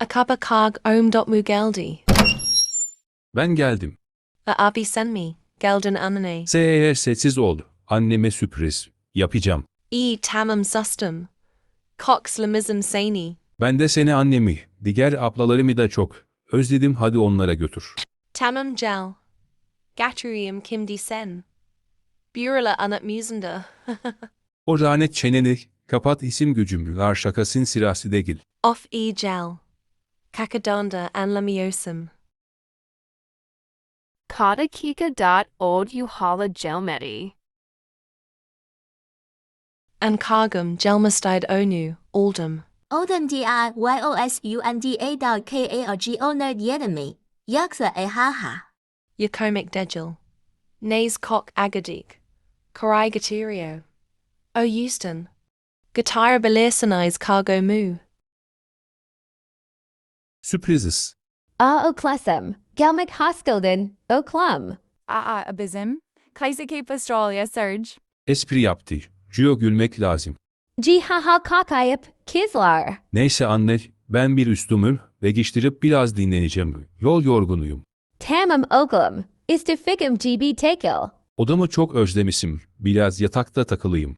Akaba kag om dot mu geldi. Ben geldim. A abi sen mi, gelden anane. Seher sessiz ol. Anneme sürpriz. Yapacağım. E tamam sustum. Lemizin sani. Ben de seni annemi, diğer ablalarımı da çok. Özledim hadi onlara götür. Tamam gel. Gatrium kim di sen. Burla anat musenda. O lanet çeneni, kapat isim gücüm, lar şakasın sırası değil. Off e gel. Kakadonda an lamiosim. Kadakika dot old Uhala Gelmedi. An kagum gelmastide onu, oldum. Oldham D I Y O S U N D A dot K A R G O nerd Yedemi. Yaksa e haha. Yakomic degil. Nays cock agadik. Korai gatirio. O Euston. Guitar belisanize cargo mu. Sürpriziz. A Oklesum, Gelmic Hoskilden, Oklum. Aa, abizim. Kaisa Cape Australia, Surge. Espri yaptı. Gio gülmek lazım. Jihaha Kakayip, Kislar. Neyse anne, ben bir üstümür ve geçtirip biraz dinleneceğim. Yol yorgunuyum. Tamam Oklum, Istificum GB Takil. Odamı çok özlemişim. Biraz yatakta takılayım.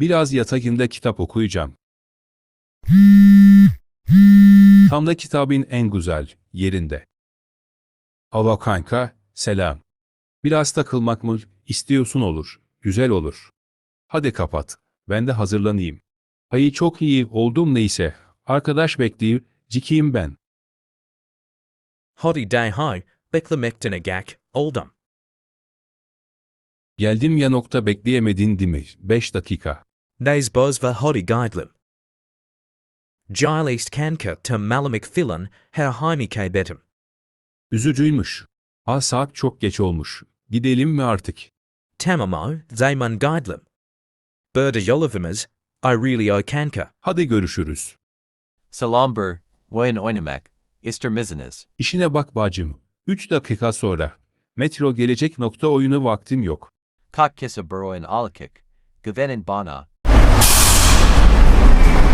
Biraz yatağımda kitap okuyacağım. Tam da kitabın en güzel yerinde. Alo kanka, selam. Biraz takılmak mı istiyorsun olur, güzel olur. Hadi kapat, ben de hazırlanayım. Hayır çok iyi oldum neyse, arkadaş bekliyor, cikiyim ben. Hodi day hi, beklemektenegak, oldum. Geldim ya nokta bekleyemedin değil mi? 5 dakika. Nays bozva hodi guidelim. Gilist kanka to malamik filan, her haimi k betim. Üzücüymüş. Ha saat çok geç olmuş. Gidelim mi artık? Tamamo, zayman guidelim. Burda yolivimers, I really o kanka. Hadi görüşürüz. Salambur, Wayan Oynamak, Ister Mizanez. İşine bak bacım. 3 dakika sonra. Metro gelecek nokta oyunu vaktim yok. Kak Kissa Burrowan Alakik, Gavenin Bana,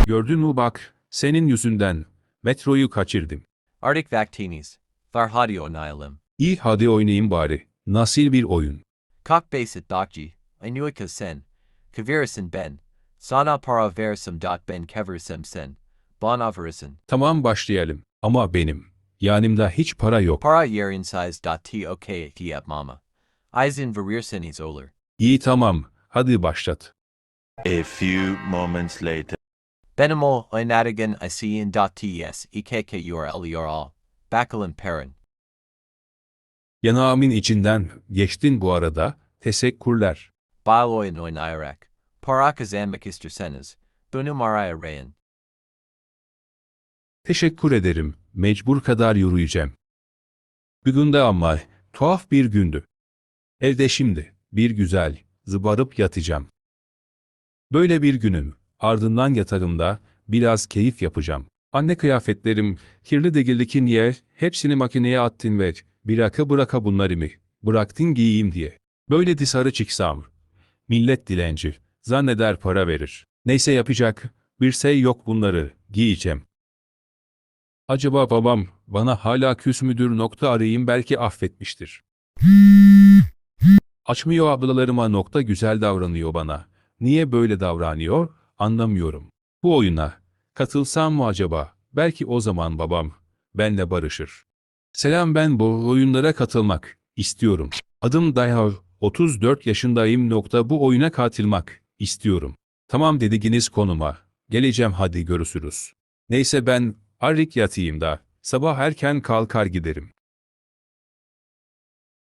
Gördün mü bak, senin yüzünden. Metroyu kaçırdım. Arctic Vactinis, Tharhadio Nihilim. İyi hadi oynayayım bari. Nasıl bir oyun? Kak Basit Dokji, Inuika Sen, Kavirisin Ben, Sana Para Verisum dot Ben Keverisim Sen, Bon Avarisin, Tamam başlayalım. Ama benim. Yanımda hiç para yok. Para Yerin Size dot T OK Diab Mama. Eisen Varirsinis Oler. İyi tamam. Hadi başlat. A few moments later. Benamo Inadigan Isian dot TS EKK URL URL. Bakalin Perin. Yanağımın içinden geçtin bu arada. Teşekkürler. Biloy Noin Irak. Paraka Zambik Istersenes. Bunu Maraya Rayan. Teşekkür ederim. Mecbur kadar yürüyeceğim. Bugün de ama tuhaf bir gündü. Evde şimdi bir güzel zıbarıp yatacağım. Böyle bir günüm. Ardından yatağımda biraz keyif yapacağım. Anne kıyafetlerim kirli değildi ki niye hepsini makineye attın ve bıraka bıraka bunları mı bıraktın giyeyim diye. Böyle dışarı çıksam. Millet dilenci. Zanneder para verir. Neyse yapacak. Bir şey yok bunları giyeceğim. Acaba babam bana hala küs müdür nokta arayayım belki affetmiştir. Açmıyor ablalarıma nokta güzel davranıyor bana. Niye böyle davranıyor anlamıyorum. Bu oyuna katılsam mı acaba? Belki o zaman babam benle barışır. Selam ben bu oyunlara katılmak istiyorum. Adım Dayhav 34 yaşındayım nokta bu oyuna katılmak istiyorum. Tamam dediğiniz konuma. Geleceğim hadi görüşürüz. Neyse ben arrik yatayım da sabah erken kalkar giderim.